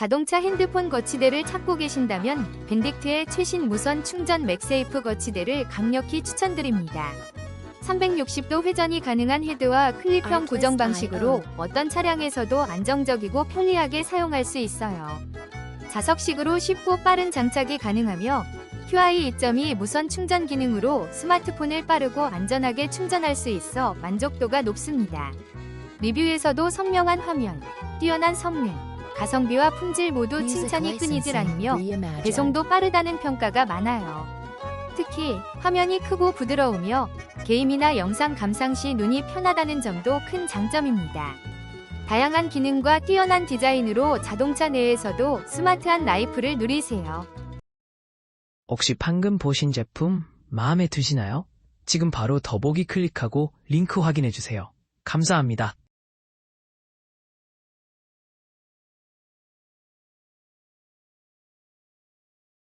자동차 핸드폰 거치대를 찾고 계신다면 벤딕트의 최신 무선 충전 맥세이프 거치대를 강력히 추천드립니다. 360도 회전이 가능한 헤드와 클립형 고정 방식으로 어떤 차량에서도 안정적이고 편리하게 사용할 수 있어요. 자석식으로 쉽고 빠른 장착이 가능하며 QI 2.2 무선 충전 기능으로 스마트폰을 빠르고 안전하게 충전할 수 있어 만족도가 높습니다. 리뷰에서도 선명한 화면, 뛰어난 성능, 가성비와 품질 모두 칭찬이 끊이질 않으며 배송도 빠르다는 평가가 많아요. 특히 화면이 크고 부드러우며 게임이나 영상 감상 시 눈이 편하다는 점도 큰 장점입니다. 다양한 기능과 뛰어난 디자인으로 자동차 내에서도 스마트한 라이프를 누리세요. 혹시 방금 보신 제품 마음에 드시나요? 지금 바로 더보기 클릭하고 링크 확인해 주세요. 감사합니다.